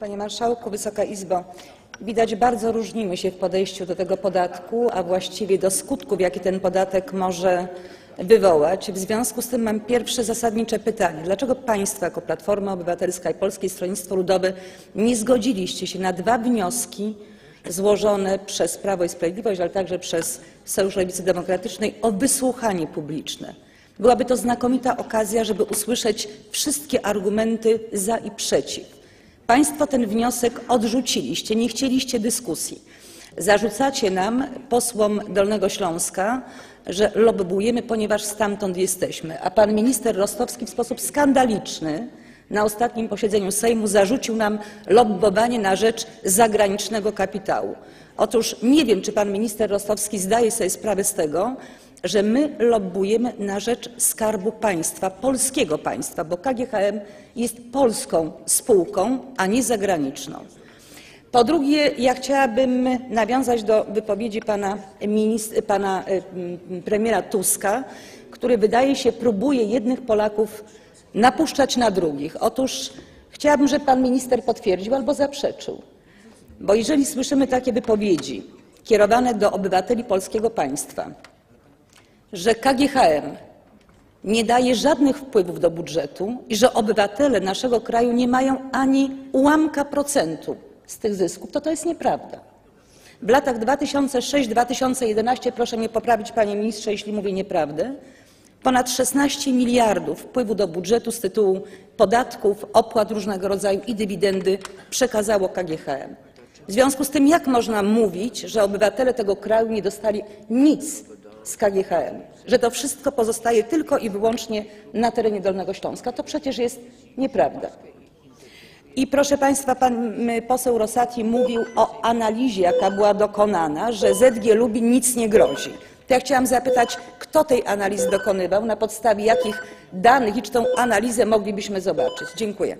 Panie Marszałku, Wysoka Izbo! Widać, bardzo różnimy się w podejściu do tego podatku, a właściwie do skutków, jakie ten podatek może wywołać. W związku z tym mam pierwsze zasadnicze pytanie. Dlaczego Państwo jako Platforma Obywatelska i Polskie Stronnictwo Ludowe nie zgodziliście się na dwa wnioski złożone przez Prawo i Sprawiedliwość, ale także przez Sojusz Lewicy Demokratycznej o wysłuchanie publiczne? Byłaby to znakomita okazja, żeby usłyszeć wszystkie argumenty za i przeciw. Państwo ten wniosek odrzuciliście, nie chcieliście dyskusji. Zarzucacie nam, posłom Dolnego Śląska, że lobbujemy, ponieważ stamtąd jesteśmy, a pan minister Rostowski w sposób skandaliczny na ostatnim posiedzeniu Sejmu zarzucił nam lobbowanie na rzecz zagranicznego kapitału. Otóż nie wiem, czy pan minister Rostowski zdaje sobie sprawę z tego, że my lobbujemy na rzecz Skarbu Państwa, polskiego państwa, bo KGHM jest polską spółką, a nie zagraniczną. Po drugie, ja chciałabym nawiązać do wypowiedzi pana, pana m, premiera Tuska, który wydaje się próbuje jednych Polaków napuszczać na drugich. Otóż chciałabym, żeby pan minister potwierdził albo zaprzeczył. Bo jeżeli słyszymy takie wypowiedzi kierowane do obywateli polskiego państwa, że KGHM nie daje żadnych wpływów do budżetu i że obywatele naszego kraju nie mają ani ułamka procentu z tych zysków, to to jest nieprawda. W latach 2006-2011, proszę mnie poprawić panie ministrze, jeśli mówię nieprawdę, ponad 16 miliardów wpływu do budżetu z tytułu podatków, opłat różnego rodzaju i dywidendy przekazało KGHM. W związku z tym jak można mówić, że obywatele tego kraju nie dostali nic z KGHM, że to wszystko pozostaje tylko i wyłącznie na terenie Dolnego Śląska? To przecież jest nieprawda. I proszę Państwa, pan poseł Rosati mówił o analizie, jaka była dokonana, że ZG Lubin nic nie grozi. To ja chciałam zapytać, kto tej analizy dokonywał, na podstawie jakich danych i czy tę analizę moglibyśmy zobaczyć. Dziękuję.